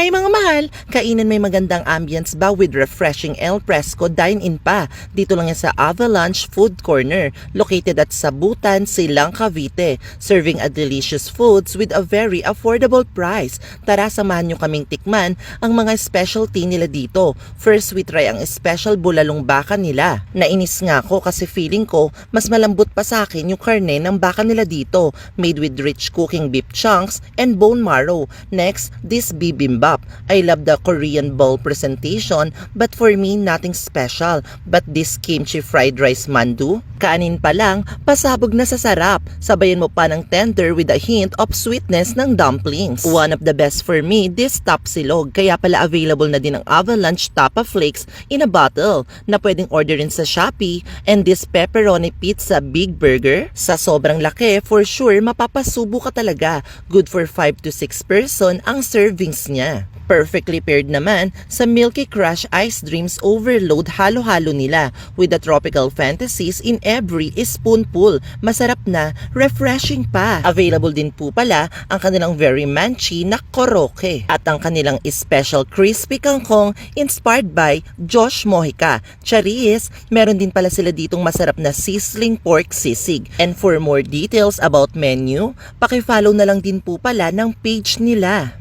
Hi mga mahal! Kainan may magandang ambience ba with refreshing El Fresco dine-in pa? Dito lang yan sa Avalanche Food Corner, located at Sabutan, Silang, Cavite. Serving a delicious foods with a very affordable price. Tara samahan nyo kaming tikman ang mga specialty nila dito. First we try ang special bulalong baka nila. Nainis nga ako kasi feeling ko mas malambot pa sa akin yung karne ng baka nila dito. Made with rich cooking beef chunks and bone marrow. Next, this bibimbap. I love the Korean bowl presentation but for me nothing special. But this kimchi fried rice mandu, kanin pa lang, pasabog na sa sarap. Sabayan mo pa ng tender with a hint of sweetness ng dumplings. One of the best for me, this tapsilog. Kaya pala available na din ang Avalanche Tapa Flakes in a bottle na pwedeng orderin sa Shopee. And this pepperoni pizza big burger, sa sobrang laki, for sure mapapasubo ka talaga. Good for 5 to 6 person ang servings Perfectly paired naman sa Milky Crush Ice Dreams Overload halo-halo nila with the tropical fantasies in every spoonful. Masarap na, refreshing pa. Available din po pala ang kanilang very manchi na koroke at ang kanilang special crispy kangkong inspired by Josh Mojica. Charis, meron din pala sila ditong masarap na sizzling pork sisig. And for more details about menu, pakifollow na lang din po pala ng page nila.